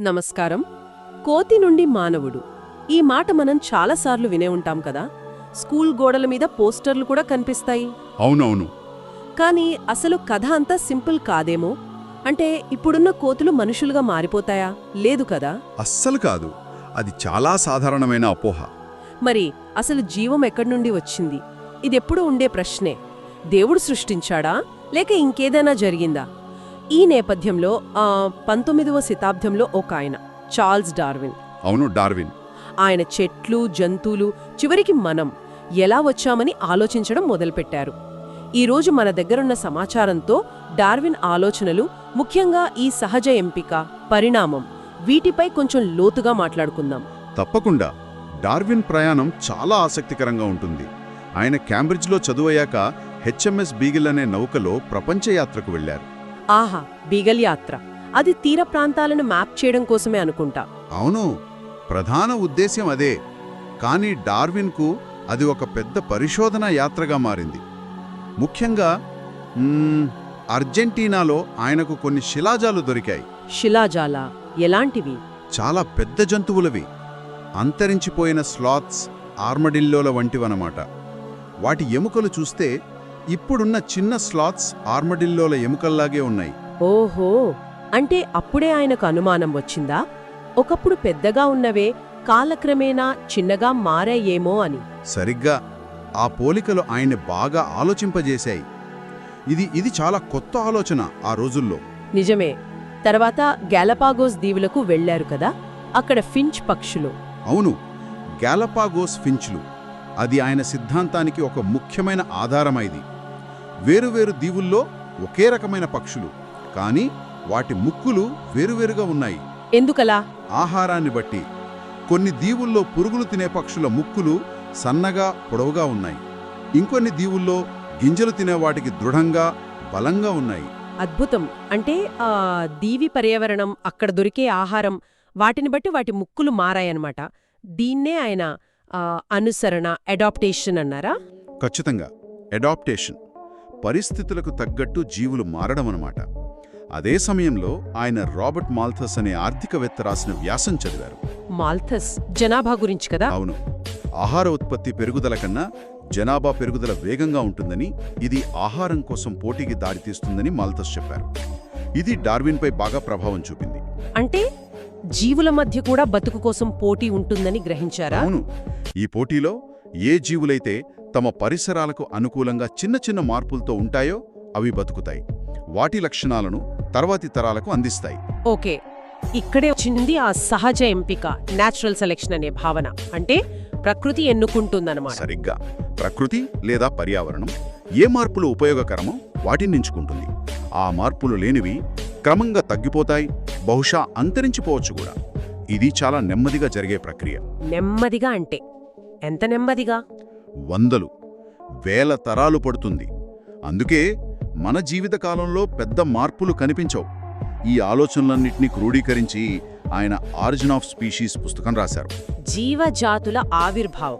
నమస్కారం. కోతి నుండి మానవుడు. ఈ మాట మనం చాలాసార్లు వినే ఉంటాం కదా? స్కూల్ గోడల మీద పోస్టర్లు కూడా కనిపిస్తాయి. అవునవును. కానీ అసలు కథ అంతా సింపుల్ కాదేమో? అంటే ఇప్పుడున్న కోతులు మనుషులుగా మారిపోతాయా? లేదు కదా? అస్సలు కాదు. అది చాలా సాధారణమైన అపోహ. మరి అసలు జీవం ఎక్కడి నుండి వచ్చింది? ఇదెప్పుడు ఉండే ప్రశ్నే. దేవుడు సృష్టించాడా? లేక ఇంకేదైనా జరిగిందా? ఈ నేపథ్యంలో పంతొమ్మిదవ శతాబ్దంలో ఒక ఆయన చార్ల్స్ డార్విన్. అవును డార్విన్. ఆయన చెట్లు జంతువులు చివరికి మనం ఎలా వచ్చామని ఆలోచించడం మొదలుపెట్టారు. ఈరోజు మన దగ్గరున్న సమాచారంతో డార్విన్ ఆలోచనలు ముఖ్యంగా ఈ సహజ ఎంపిక పరిణామం వీటిపై కొంచెం లోతుగా మాట్లాడుకుందాం. తప్పకుండా. డార్విన్ ప్రయాణం చాలా ఆసక్తికరంగా ఉంటుంది. ఆయన క్యాంబ్రిడ్జ్లో చదువయ్యాక హెచ్ఎంఎస్ బీగిల్ అనే నౌకలో ప్రపంచ యాత్రకు వెళ్ళారు ఆహా బీగల్ యాత్ర అది తీర ప్రాంతాలను మ్యాప్ చేయడం కోసమే అనుకుంటా. అవును ప్రధాన ఉద్దేశ్యం అదే. కానీ డార్విన్కు అది ఒక పెద్ద పరిశోధన యాత్రగా మారింది. ముఖ్యంగా అర్జెంటీనాలో ఆయనకు కొన్ని శిలాజాలు దొరికాయి. శిలాజాల? ఎలాంటివి? చాలా పెద్ద జంతువులవి. అంతరించిపోయిన స్లాత్స్ ఆర్మడిల్లోల వంటివన్నమాట. వాటి ఎముకలు చూస్తే ఇప్పుడున్న చిన్న స్లాత్స్ ఆర్మడిల్లోల ఎముకల్లాగే ఉన్నాయి. ఓహో! అంటే అప్పుడే ఆయనకు అనుమానం వచ్చిందా? ఒకప్పుడు పెద్దగా ఉన్నవే కాలక్రమేణా చిన్నగా మారాయేమో అని. సరిగ్గా ఆ పోలికలు ఆయన్ని బాగా ఆలోచింపజేశాయి. ఇది ఇది చాలా కొత్త ఆలోచన ఆ రోజుల్లో. నిజమే. తర్వాత గ్యాలపాగోస్ దీవులకు వెళ్ళారు కదా? అక్కడ ఫించ్ పక్షులు. అవును గ్యాలపాగోస్ ఫించ్లు. అది ఆయన సిద్ధాంతానికి ఒక ముఖ్యమైన ఆధారమైది. వేరువేరు దీవుల్లో ఒకే రకమైన పక్షులు కానీ వాటి ముక్కులు వేరువేరుగా ఉన్నాయి. ఎందుకలా? ఆహారాన్ని బట్టి. కొన్ని దీవుల్లో పురుగులు తినే పక్షుల ముక్కులు సన్నగా పొడవుగా ఉన్నాయి. ఇంకొన్ని దీవుల్లో గింజలు తినే వాటికి దృఢంగా బలంగా ఉన్నాయి. అద్భుతం. అంటే ఆ దీవి పర్యావరణం అక్కడ దొరికే ఆహారం వాటిని బట్టి వాటి ముక్కులు మారాయన్నమాట. దీన్నే ఆయన అనుసరణ అడాప్టేషన్ అన్నారా? ఖచ్చితంగా. అడాప్టేషన్. పరిస్థితులకు తగ్గట్టు జీవులు మారడం అన్నమాట అదే సమయంలో ఆయన రాబర్ట్ మాల్థస్ అనే ఆర్థికవేత్త రాసిన వ్యాసం చదివారు. మాల్థస్ జనాభా గురించి కదా? అవును. ఆహార ఉత్పత్తి పెరుగుదల కన్నా జనాభా పెరుగుదల వేగంగా ఉంటుందని ఇది ఆహారం కోసం పోటీకి దారితీస్తుందని మాల్థస్ చెప్పారు. ఇది డార్విన్పై బాగా ప్రభావం చూపింది. అంటే జీవుల మధ్య కూడా బతుకు కోసం పోటీ ఉంటుందని గ్రహించారా? అవును. ఈ పోటీలో ఏ జీవులైతే తమ పరిసరాలకు అనుకూలంగా చిన్న చిన్న మార్పులతో ఉంటాయో అవి బతుకుతాయి. వాటి లక్షణాలను తర్వాతి తరాలకు అందిస్తాయి. ఓకే. ఇక్కడే వచ్చింది ఆ సహజ ఎంపిక నేచురల్ సెలెక్షన్ అనే భావన. అంటే ప్రకృతి ఎన్నుకుంటుందన్నమాట. సరిగ్గా. ప్రకృతి లేదా పర్యావరణం ఏ మార్పులు ఉపయోగకరమో వాటిని ఎంచుకుంటుంది. ఆ మార్పులు లేనివి క్రమంగా తగ్గిపోతాయి బహుశా అంతరించిపోవచ్చు కూడా. ఇది చాలా నెమ్మదిగా జరిగే ప్రక్రియ. నెమ్మదిగా అంటే. ఎంత నెమ్మదిగా? వందలు వేల తరాలు పడుతుంది. అందుకే మన జీవితకాలంలో పెద్ద మార్పులు కనిపించవు. ఈ ఆలోచనలన్నింటినీ క్రోడీకరించి ఆయన ఆరిజిన్ ఆఫ్ స్పీషీస్ పుస్తకం రాశారు. జీవజాతుల ఆవిర్భావం.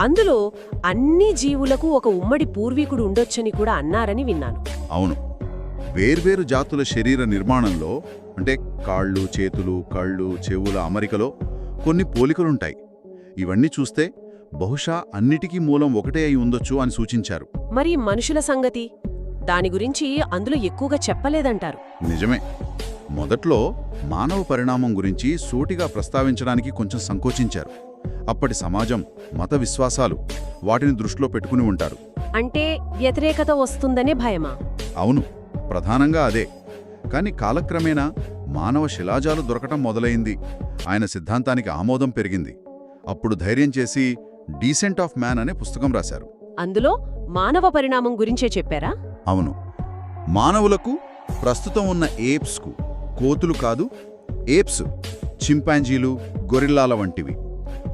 అందులో అన్ని జీవులకు ఒక ఉమ్మడి పూర్వీకుడు ఉండొచ్చని కూడా అన్నారని విన్నాను. అవును. వేర్వేరు జాతుల శరీర నిర్మాణంలో అంటే కాళ్ళు చేతులు కళ్ళు చెవుల అమరికలో కొన్ని పోలికలుంటాయి. ఇవన్నీ చూస్తే బహుశా అన్నిటికీ మూలం ఒకటే అయి ఉండొచ్చు అని సూచించారు. మరి మనుషుల సంగతి? దాని గురించి అందులో ఎక్కువగా చెప్పలేదంటారు. నిజమే. మొదట్లో మానవ పరిణామం గురించి సూటిగా ప్రస్తావించడానికి కొంచెం సంకోచించారు. అప్పటి సమాజం మత విశ్వాసాలు వాటిని దృష్టిలో పెట్టుకుని ఉంటారు. అంటే వ్యతిరేకత వస్తుందనే భయమా? అవును ప్రధానంగా అదే. కాని కాలక్రమేణా మానవ శిలాజాలు దొరకటం మొదలైంది. ఆయన సిద్ధాంతానికి ఆమోదం పెరిగింది. అప్పుడు ధైర్యం చేసి డీసెంట్ ఆఫ్ మ్యాన్ అనే పుస్తకం రాశారు. అందులో మానవ పరిణామం గురించే చెప్పారా? అవును. మానవులకు ప్రస్తుతం ఉన్న ఏప్స్కు కోతులు కాదు ఏప్స్ చింపాంజీలు గొరిల్లాల వంటివి.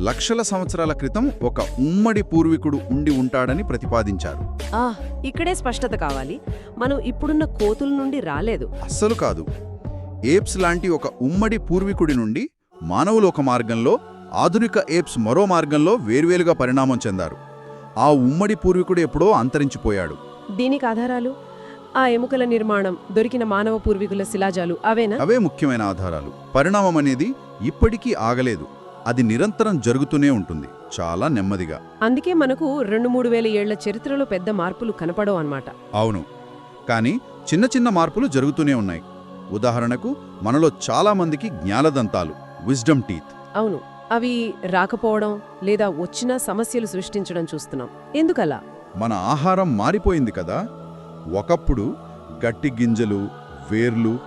లక్షల సంవత్సరాల క్రితం ఒక ఉమ్మడి పూర్వీకుడు ఉండి ఉంటాడని ప్రతిపాదించారు. ఇక్కడే స్పష్టత కావాలి. మనం ఇప్పుడున్న కోతుల నుండి రాలేదు. అస్సలు కాదు. ఏప్స్ లాంటి ఒక ఉమ్మడి పూర్వీకుడి నుండి మానవులు ఒక మార్గంలో ఆధునిక ఏప్స్ మరో మార్గంలో వేర్వేరుగా పరిణామం చెందారు. ఆ ఉమ్మడి పూర్వీకుడు ఎప్పుడో అంతరించిపోయాడు. దీనికి ఆధారాలు? ఆ ఎముకల నిర్మాణం దొరికిన మానవ పూర్వీకుల శిలాజాలు అవేనా? అవే ముఖ్యమైన ఆధారాలు. పరిణామం అనేది ఇప్పటికీ ఆగలేదు. అది నిరంతరం జరుగుతూనే ఉంటుంది. చాలా నెమ్మదిగా. అందుకే మనకు రెండు మూడు వేల ఏళ్ళ చరిత్రలో పెద్ద మార్పులు కనపడవు అన్నమాట. అవును. కానీ చిన్న చిన్న మార్పులు జరుగుతూనే ఉన్నాయి. ఉదాహరణకు మనలో చాలా మందికి జ్ఞానదంతాలు విజ్డమ్ టీత్. అవును. అవి రాకపోవడం లేదా వచ్చిన సమస్యలు సృష్టించడం చూస్తున్నాం. ఎందుకలా? మన ఆహారం మారిపోయింది కదా. ఒకప్పుడు గట్టి గింజలు వేర్లు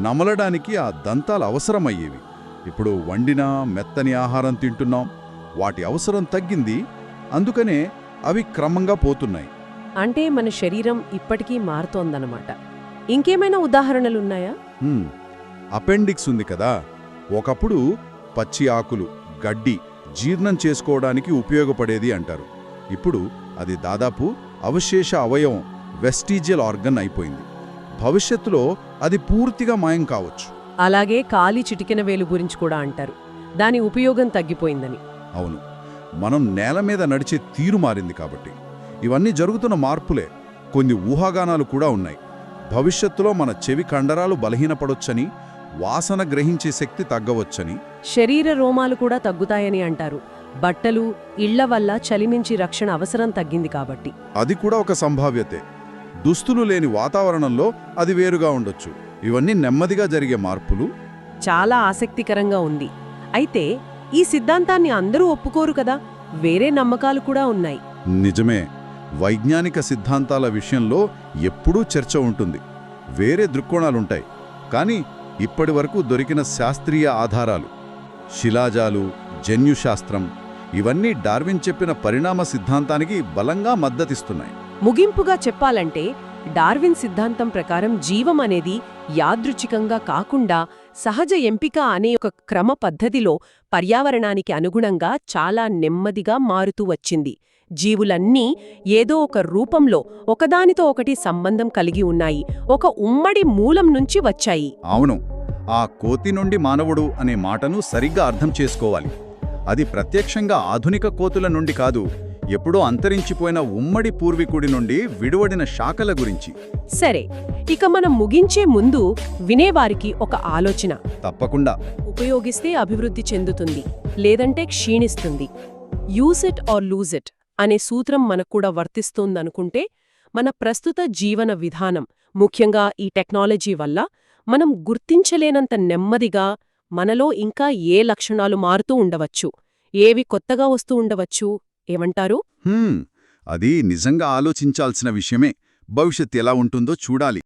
నమలడానికి ఆ దంతాలు అవసరమయ్యేవి. ఇప్పుడు వండిన మెత్తని ఆహారం తింటున్నాం. వాటి అవసరం తగ్గింది. అందుకనే అవి క్రమంగా పోతున్నాయి. అంటే మన శరీరం ఇప్పటికీ మారుతోందన్నమాట. ఇంకేమైనా ఉదాహరణలున్నాయా? అపెండిక్స్ ఉంది కదా. ఒకప్పుడు పచ్చి ఆకులు గడ్డి జీర్ణం చేసుకోవడానికి ఉపయోగపడేది అంటారు. ఇప్పుడు అది దాదాపు అవశేష అవయవం వెస్టీజియల్ ఆర్గన్ అయిపోయింది. భవిష్యత్తులో అది పూర్తిగా మాయం కావచ్చు. అలాగే కాలి చిటికెన వేలు గురించి కూడా అంటారు. దాని ఉపయోగం తగ్గిపోయిందని. అవును. మనం నేల మీద నడిచే తీరు మారింది కాబట్టి. ఇవన్నీ జరుగుతున్న మార్పులే. కొన్ని ఊహాగానాలు కూడా ఉన్నాయి. భవిష్యత్తులో మన చెవి కండరాలు బలహీనపడొచ్చని వాసన గ్రహించే శక్తి తగ్గవచ్చని శరీర రోమాలు కూడా తగ్గుతాయని అంటారు. బట్టలు ఇళ్ళ వల్ల చలిమించి రక్షణ అవసరం తగ్గింది కాబట్టి. అది కూడా ఒక సంభావ్యతే. దుస్తులు లేని వాతావరణంలో అది వేరుగా ఉండొచ్చు. ఇవన్నీ నెమ్మదిగా జరిగే మార్పులు? చాలా ఆసక్తికరంగా ఉంది. అయితే ఈ సిద్ధాంతాన్ని అందరూ ఒప్పుకోరు కదా? వేరే నమ్మకాలు కూడా ఉన్నాయి. నిజమే. వైజ్ఞానిక సిద్ధాంతాల విషయంలో ఎప్పుడూ చర్చ ఉంటుంది. వేరే దృక్కోణాలుంటాయి. కానీ ఇప్పటి వరకు దొరికిన శాస్త్రీయ ఆధారాలు. శిలాజాలు జన్యుశాస్త్రం ఇవన్నీ డార్విన్ చెప్పిన పరిణామ సిద్ధాంతానికి బలంగా మద్దతిస్తున్నాయి. ముగింపుగా చెప్పాలంటే డార్విన్ సిద్ధాంతం ప్రకారం జీవం అనేది యాదృచ్ఛికంగా కాకుండా సహజ ఎంపిక అనే ఒక క్రమ పద్ధతిలో పర్యావరణానికి అనుగుణంగా చాలా నెమ్మదిగా మారుతూ వచ్చింది. జీవులన్నీ ఏదో ఒక రూపంలో ఒకదానితో ఒకటి సంబంధం కలిగి ఉన్నాయి. ఒక ఉమ్మడి మూలం నుంచి వచ్చాయి. అవును. ఆ కోతి నుండి మానవుడు అనే మాటను సరిగ్గా అర్థం చేసుకోవాలి. అది ప్రత్యక్షంగా ఆధునిక కోతుల నుండి కాదు ఎప్పుడో అంతరించిపోయిన ఉమ్మడి పూర్వీకుడి నుండి విడివడిన శాఖల గురించి. సరే ఇక మనం ముగించే ముందు వినేవారికి ఒక ఆలోచన. తప్పకుండా. ఉపయోగిస్తే అభివృద్ధి చెందుతుంది లేదంటే క్షీణిస్తుంది. Use it or lose it అనే సూత్రం మనకు కూడా వర్తిస్తోందనుకుంటే మన ప్రస్తుత జీవన విధానం ముఖ్యంగా ఈ టెక్నాలజీ వల్ల మనం గుర్తించలేనంత నెమ్మదిగా మనలో ఇంకా ఏ లక్షణాలు మారుతూ ఉండవచ్చు? ఏవి కొత్తగా వస్తూ ఉండవచ్చు? ఏమంటారు? అది నిజంగా ఆలోచించాల్సిన విషయమే. భవిష్యత్ ఎలా ఉంటుందో చూడాలి.